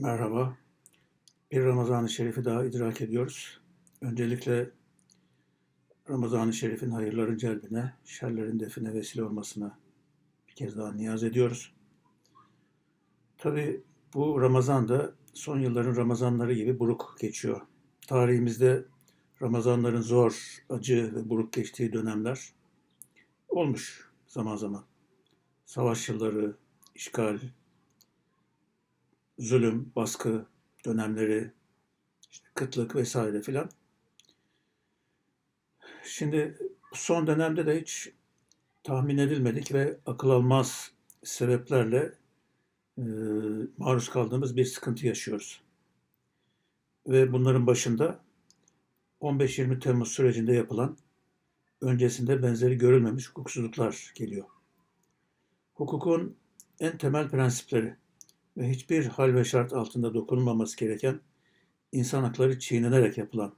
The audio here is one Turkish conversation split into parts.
Merhaba. Bir Ramazan-ı Şerif'i daha idrak ediyoruz. Öncelikle Ramazan-ı Şerif'in hayırların celbine, şerlerin define vesile olmasına bir kez daha niyaz ediyoruz. Tabi bu Ramazan da son yılların Ramazanları gibi buruk geçiyor. Tarihimizde Ramazanların zor, acı ve buruk geçtiği dönemler olmuş zaman zaman. Savaş yılları, işgal, zulüm, baskı dönemleri, işte kıtlık vesaire filan. Şimdi son dönemde de hiç tahmin edilmedik ve akıl almaz sebeplerle e, maruz kaldığımız bir sıkıntı yaşıyoruz. Ve bunların başında 15-20 Temmuz sürecinde yapılan öncesinde benzeri görülmemiş hukuksuzluklar geliyor. Hukukun en temel prensipleri ve hiçbir hal ve şart altında dokunulmaması gereken insan hakları çiğnenerek yapılan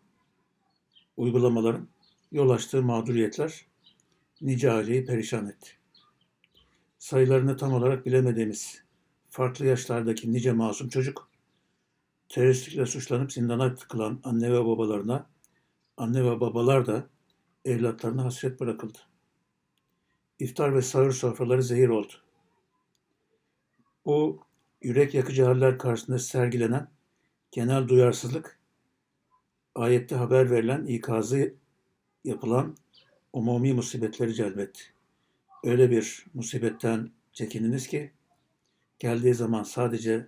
uygulamaların yol açtığı mağduriyetler nice aileyi perişan etti. Sayılarını tam olarak bilemediğimiz farklı yaşlardaki nice masum çocuk, teröristlikle suçlanıp zindana tıkılan anne ve babalarına, anne ve babalar da evlatlarına hasret bırakıldı. İftar ve sahur sofraları zehir oldu. Bu yürek yakıcı haller karşısında sergilenen genel duyarsızlık, ayette haber verilen ikazı yapılan umumi musibetleri celbetti. Öyle bir musibetten çekininiz ki geldiği zaman sadece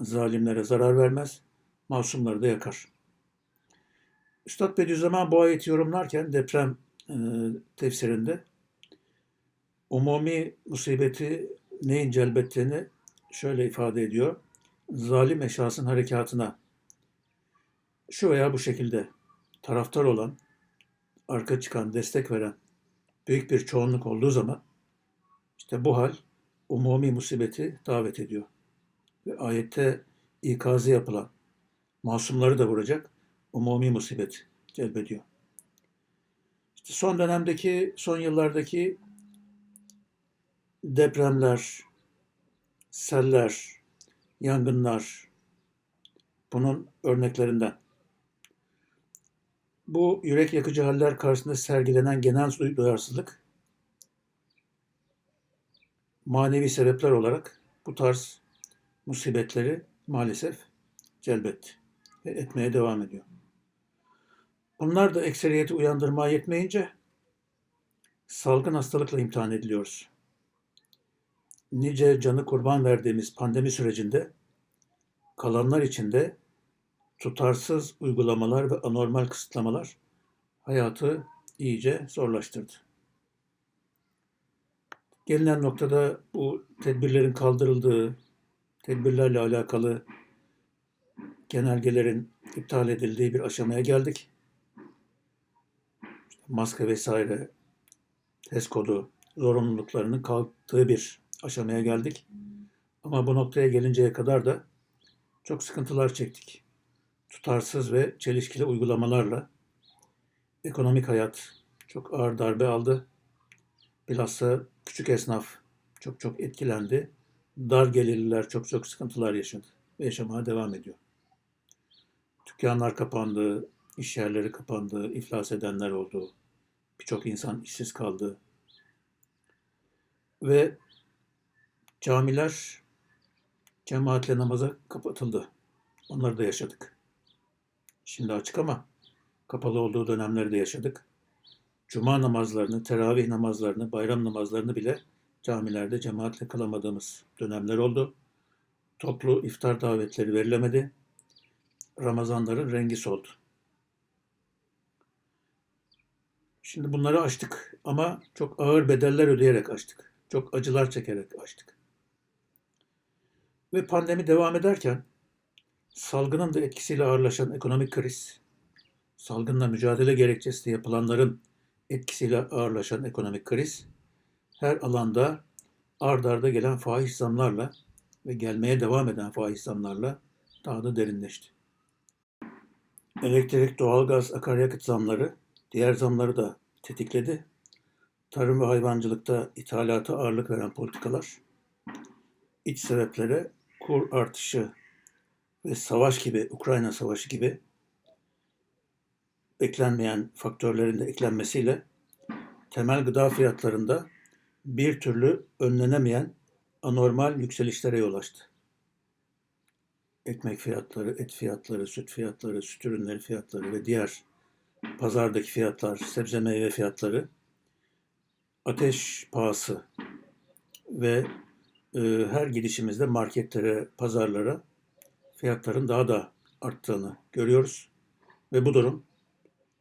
zalimlere zarar vermez, masumları da yakar. Üstad Bediüzzaman bu ayeti yorumlarken deprem e, tefsirinde umumi musibeti neyin celbettiğini şöyle ifade ediyor. Zalim eşasın harekatına şu veya bu şekilde taraftar olan, arka çıkan, destek veren büyük bir çoğunluk olduğu zaman işte bu hal umumi musibeti davet ediyor. Ve ayette ikazı yapılan masumları da vuracak umumi musibet celbediyor. İşte son dönemdeki, son yıllardaki depremler, seller, yangınlar bunun örneklerinden. Bu yürek yakıcı haller karşısında sergilenen genel duyarsızlık manevi sebepler olarak bu tarz musibetleri maalesef celbetti ve etmeye devam ediyor. Bunlar da ekseriyeti uyandırmaya yetmeyince salgın hastalıkla imtihan ediliyoruz nice canı kurban verdiğimiz pandemi sürecinde kalanlar içinde tutarsız uygulamalar ve anormal kısıtlamalar hayatı iyice zorlaştırdı. Gelinen noktada bu tedbirlerin kaldırıldığı, tedbirlerle alakalı genelgelerin iptal edildiği bir aşamaya geldik. İşte maske vesaire, test kodu zorunluluklarının kalktığı bir aşamaya geldik. Ama bu noktaya gelinceye kadar da çok sıkıntılar çektik. Tutarsız ve çelişkili uygulamalarla ekonomik hayat çok ağır darbe aldı. Bilhassa küçük esnaf çok çok etkilendi. Dar gelirliler çok çok sıkıntılar yaşadı ve yaşamaya devam ediyor. Dükkanlar kapandı, iş yerleri kapandı, iflas edenler oldu. Birçok insan işsiz kaldı. Ve Camiler cemaatle namaza kapatıldı. Onları da yaşadık. Şimdi açık ama kapalı olduğu dönemleri de yaşadık. Cuma namazlarını, teravih namazlarını, bayram namazlarını bile camilerde cemaatle kılamadığımız dönemler oldu. Toplu iftar davetleri verilemedi. Ramazanların rengi soldu. Şimdi bunları açtık ama çok ağır bedeller ödeyerek açtık. Çok acılar çekerek açtık. Ve pandemi devam ederken salgının da etkisiyle ağırlaşan ekonomik kriz, salgınla mücadele gerekçesi yapılanların etkisiyle ağırlaşan ekonomik kriz, her alanda ard arda gelen faiz zamlarla ve gelmeye devam eden faiz zamlarla daha da derinleşti. Elektrik, doğalgaz, akaryakıt zamları diğer zamları da tetikledi. Tarım ve hayvancılıkta ithalata ağırlık veren politikalar iç sebeplere kur artışı ve savaş gibi, Ukrayna Savaşı gibi beklenmeyen faktörlerin de eklenmesiyle temel gıda fiyatlarında bir türlü önlenemeyen anormal yükselişlere yol açtı. Ekmek fiyatları, et fiyatları, süt fiyatları, süt ürünleri fiyatları ve diğer pazardaki fiyatlar, sebze meyve fiyatları ateş pahası ve e, her gidişimizde marketlere, pazarlara fiyatların daha da arttığını görüyoruz. Ve bu durum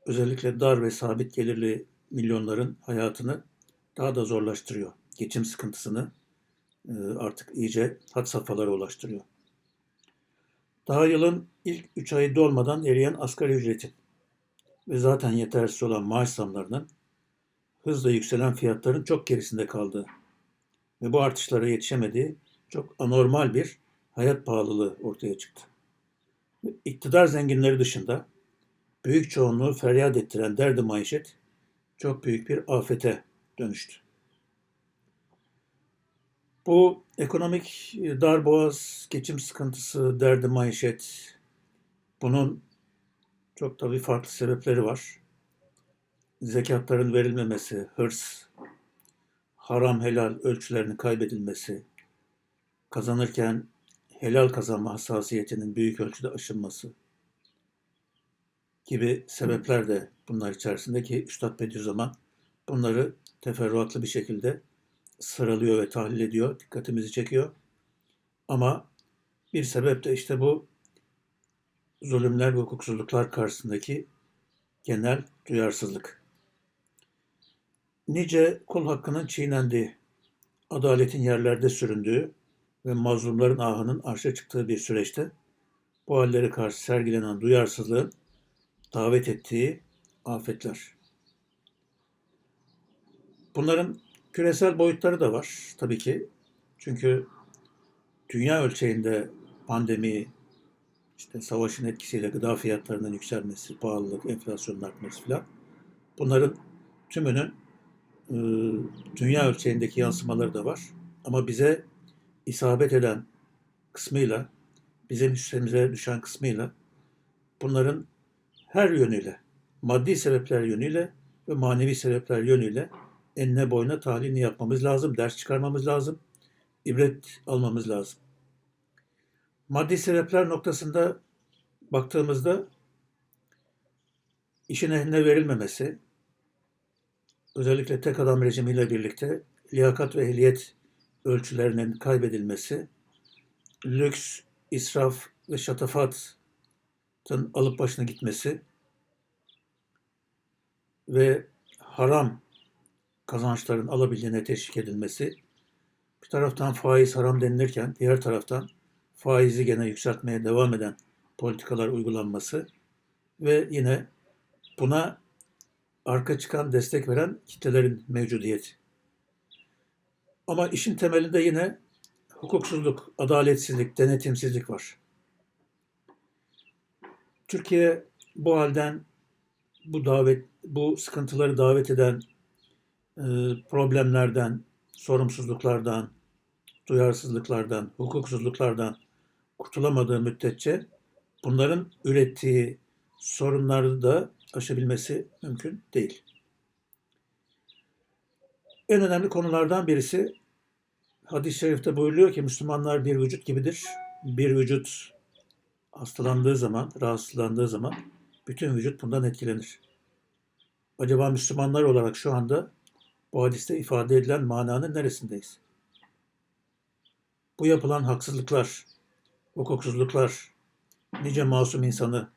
özellikle dar ve sabit gelirli milyonların hayatını daha da zorlaştırıyor. Geçim sıkıntısını e, artık iyice had safhalara ulaştırıyor. Daha yılın ilk 3 ayı dolmadan eriyen asgari ücretin ve zaten yetersiz olan maaş zamlarının hızla yükselen fiyatların çok gerisinde kaldığı ve bu artışlara yetişemediği çok anormal bir hayat pahalılığı ortaya çıktı. İktidar zenginleri dışında büyük çoğunluğu feryat ettiren derdi maişet çok büyük bir afete dönüştü. Bu ekonomik darboğaz, geçim sıkıntısı, derdi maişet, bunun çok tabii farklı sebepleri var. Zekatların verilmemesi, hırs, haram helal ölçülerinin kaybedilmesi, kazanırken helal kazanma hassasiyetinin büyük ölçüde aşınması gibi sebepler de bunlar içerisinde ki Üstad Bediüzzaman bunları teferruatlı bir şekilde sıralıyor ve tahlil ediyor, dikkatimizi çekiyor. Ama bir sebep de işte bu zulümler ve hukuksuzluklar karşısındaki genel duyarsızlık. Nice kul hakkının çiğnendiği, adaletin yerlerde süründüğü ve mazlumların ahının arşa çıktığı bir süreçte bu hallere karşı sergilenen duyarsızlığın davet ettiği afetler. Bunların küresel boyutları da var tabii ki. Çünkü dünya ölçeğinde pandemi, işte savaşın etkisiyle gıda fiyatlarının yükselmesi, pahalılık, enflasyonun artması filan bunların tümünün e, dünya ölçeğindeki yansımaları da var. Ama bize isabet eden kısmıyla, bizim üstümüze düşen kısmıyla bunların her yönüyle, maddi sebepler yönüyle ve manevi sebepler yönüyle enine boyuna tahlilini yapmamız lazım, ders çıkarmamız lazım, ibret almamız lazım. Maddi sebepler noktasında baktığımızda işin ehline verilmemesi, özellikle tek adam rejimiyle birlikte liyakat ve ehliyet ölçülerinin kaybedilmesi, lüks, israf ve şatafatın alıp başına gitmesi ve haram kazançların alabildiğine teşvik edilmesi, bir taraftan faiz haram denilirken diğer taraftan faizi gene yükseltmeye devam eden politikalar uygulanması ve yine buna arka çıkan destek veren kitlelerin mevcudiyeti. Ama işin temelinde yine hukuksuzluk, adaletsizlik, denetimsizlik var. Türkiye bu halden bu davet bu sıkıntıları davet eden e, problemlerden, sorumsuzluklardan, duyarsızlıklardan, hukuksuzluklardan kurtulamadığı müddetçe bunların ürettiği sorunları da aşabilmesi mümkün değil. En önemli konulardan birisi hadis-i şerifte buyuruyor ki Müslümanlar bir vücut gibidir. Bir vücut hastalandığı zaman, rahatsızlandığı zaman bütün vücut bundan etkilenir. Acaba Müslümanlar olarak şu anda bu hadiste ifade edilen mananın neresindeyiz? Bu yapılan haksızlıklar, hukuksuzluklar, nice masum insanı,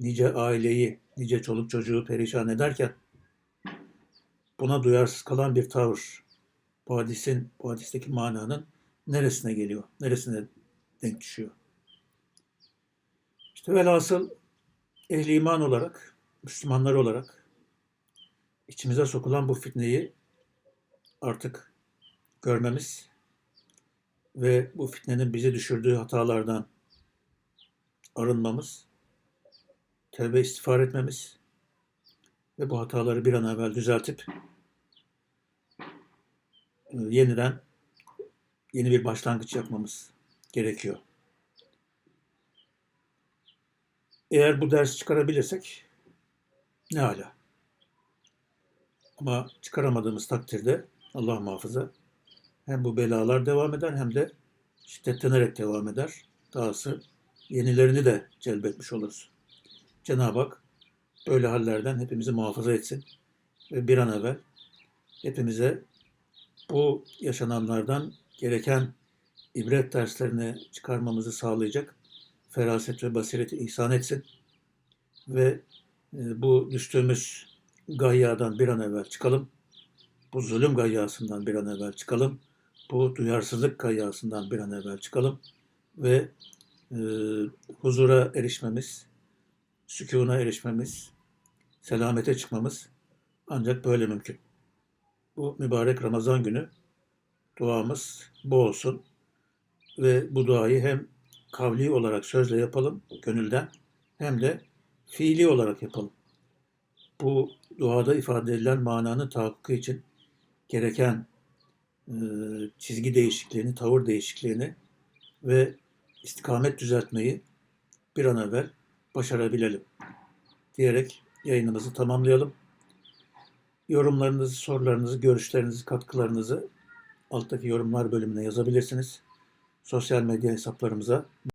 nice aileyi, nice çoluk çocuğu perişan ederken buna duyarsız kalan bir tavır bu hadisin, bu hadisteki mananın neresine geliyor, neresine denk düşüyor? İşte velhasıl ehli iman olarak, Müslümanlar olarak içimize sokulan bu fitneyi artık görmemiz ve bu fitnenin bizi düşürdüğü hatalardan arınmamız, tövbe istiğfar etmemiz ve bu hataları bir an evvel düzeltip e, yeniden yeni bir başlangıç yapmamız gerekiyor. Eğer bu ders çıkarabilirsek ne hala. Ama çıkaramadığımız takdirde Allah muhafaza hem bu belalar devam eder hem de şiddetlenerek devam eder. Dahası yenilerini de celbetmiş oluruz. Cenab-ı Hak böyle hallerden hepimizi muhafaza etsin ve bir an evvel hepimize bu yaşananlardan gereken ibret derslerini çıkarmamızı sağlayacak feraset ve basireti ihsan etsin ve e, bu düştüğümüz gayyadan bir an evvel çıkalım. Bu zulüm gayyasından bir an evvel çıkalım. Bu duyarsızlık gayyasından bir an evvel çıkalım ve e, huzura erişmemiz, sükûna erişmemiz, selamete çıkmamız ancak böyle mümkün. Bu mübarek Ramazan günü duamız bu olsun ve bu duayı hem kavli olarak sözle yapalım gönülden hem de fiili olarak yapalım. Bu duada ifade edilen mananın tahakkuku için gereken e, çizgi değişikliğini, tavır değişikliğini ve istikamet düzeltmeyi bir an evvel başarabilelim diyerek yayınımızı tamamlayalım. Yorumlarınızı, sorularınızı, görüşlerinizi, katkılarınızı alttaki yorumlar bölümüne yazabilirsiniz. Sosyal medya hesaplarımıza